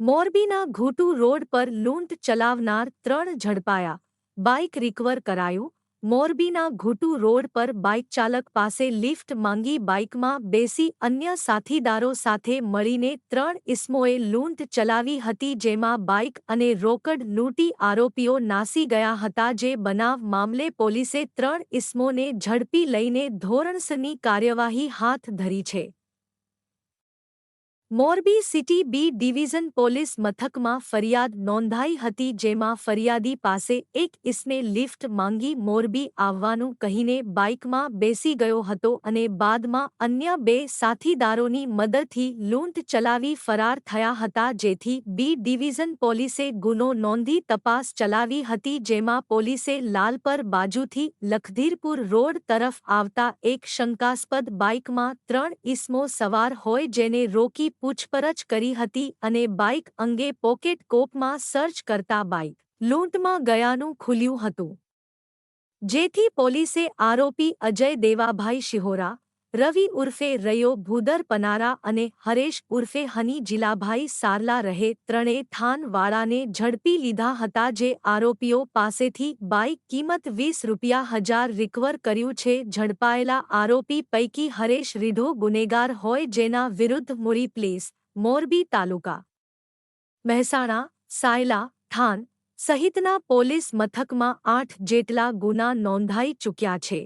મોરબીના ઘૂટુ રોડ પર લૂંટ ચલાવનાર ત્રણ ઝડપાયા. બાઇક રિકવર કરાયું. મોરબીના ઘૂટુ રોડ પર બાઇક ચાલક પાસે લિફ્ટ માંગી બાઇકમાં બેસી અન્ય સાથીદારો સાથે મળીને ત્રણ ઇસમોએ લૂંટ ચલાવી હતી જેમાં બાઇક અને રોકડ લૂંટી આરોપીઓ નાસી ગયા હતા જે બનાવ મામલે પોલીસે ત્રણ ઇસમોને ઝડપી લઈને ધોરણસરની કાર્યવાહી હાથ ધરી છે. Morbi city B division police મથકમાં ફરિયાદ નોંધાઈ હતી જેમાં ફરિયાદી પાસે એક ઇસને લિફ્ટ માંગી મોરબી આવવાનું કહીને બાઇકમાં બેસી ગયો હતો અને બાદમાં અન્ય બે સાથીદારોની મદદથી લૂંટ ચલાવી ફરાર થયા હતા જેથી બી ડિવિઝન પોલીસે ગુનો નોંધી તપાસ ચલાવી હતી જેમાં પોલીસે લાલપર બાજુથી લખધીરપુર રોડ તરફ આવતા એક શંકાસ્પદ બાઇકમાં ત્રણ ઇસમો સવાર હોય જેને રોકી પૂછપરછ કરી હતી અને બાઇક અંગે પોકેટ કોપમાં સર્ચ કરતા બાઇક લૂંટમાં ગયાનું ખુલ્યું હતું. જેથી પોલીસે આરોપી અજય દેવાભાઈ શિહોરા રવિ ઉર્ફે રયો, ભૂદર પનારા અને હરેશ ઉર્ફે હની જિલાભાઈ સારલા રહે ત્રણે થાનવાળાને ઝડપી લીધા હતા જે આરોપીઓ પાસેથી બાઇક કિંમત વીસ રૂપિયા હજાર રિકવર કર્યું છે. ઝડપાયેલા આરોપી પૈકી હરેશ રીઢો ગુનેગાર હોય જેના વિરુદ્ધ મુરી પ્લેસ, મોરબી તાલુકા. મહેસાણા, સાયલા, થાન સહિતના પોલીસ મથકમાં આઠ જેટલા ગુના નોંધાઈ ચૂક્યા છે.